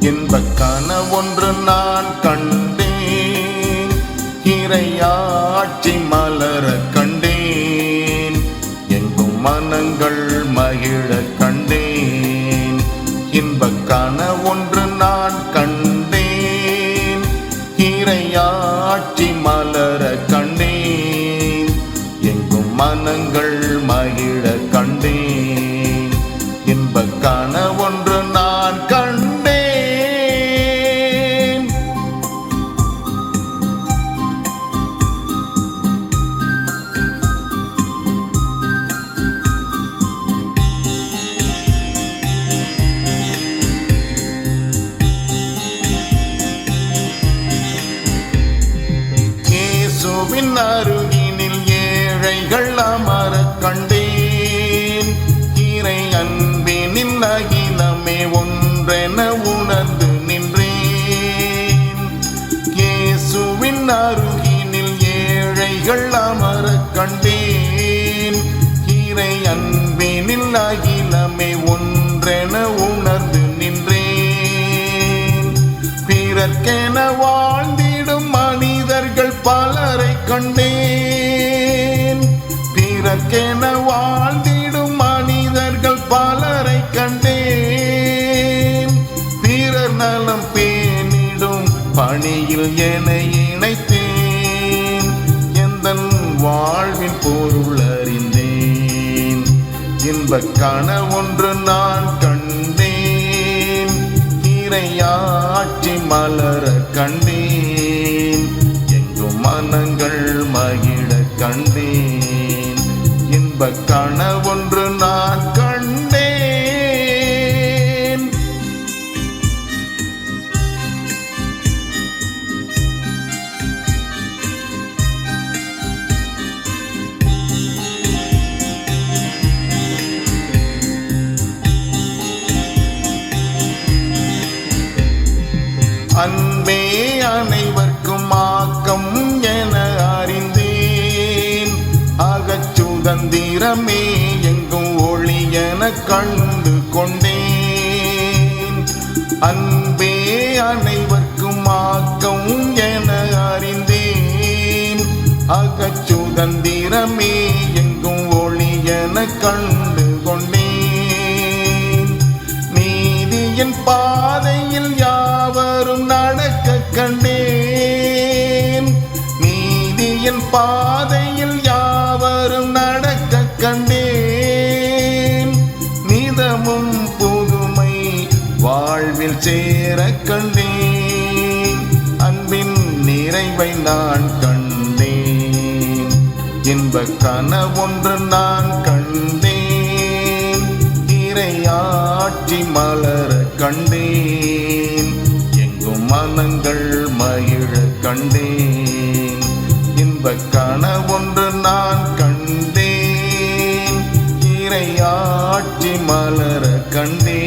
இன்பக்கான கனவொன்று நான் கண்டேன். இறையாட்சி மலர கண்டேன். எங்கும் மனங்கள் மகிழ கண்டேன். இன்ப கனவொன்று நான் கண்டேன். இறையாட்சி மலர கண்டேன். எங்கும் மனங்கள் மகிழ கண்டேன். இன்ப கனவொன்று அருகினில் ஏழைகள் அமர கண்டேன். இறை அன்பினில் அகிலமே ஒன்றென உணர்ந்து நின்றேன். இயேசுவின் அருகினில் ஏழைகள் அமர கண்டேன். இறை அன்பினில் அகிலமே ஒன்றென உணர்ந்து நின்றேன். பிறர்க்கென வாழ்ந்திடும் கண்டேன். பிறக்கென வாழ்ந்திடும் மனிதர்கள் பலரை கண்டேன். பிறர் நலம் பேணிடும் பணியில் என இணைத்தேன். எந்த வாழ்வின் பொருள் அறிந்தேன். இன்பக்கான ஒன்று நான் கண்டேன். இறையாட்சி மலர கண்டேன். இன்பக்கான ஒன்று நான் கண்டேன். அன்பே அனைவர்க்கும் ஆக்கம் என அறிந்தேன். அகச்சுதந்திரமே எங்கும் கண்டு கொண்டேன். அன்பே அனைவர்க்கும் ஆக்கம் என அறிந்தேன். அகச்சுதந்திரமே எங்கும் ஒளி என கண்டு கொண்டேன். நீதியின் பாதையில் யாவரும் நடக்க கண்டேன். நீதியின் பா நிதமும் புதுமை. வாழ்வில் சேர கண்டேன். அன்பின் நிறைவை நான் கண்டேன். இன்ப ஒன்று நான் கண்டேன். இறையாட்சி மலர கண்டேன். எங்கும் மனங்கள் மகிழ கண்டேன். இன்ப ஒன்று காட்சி மலர கண்டே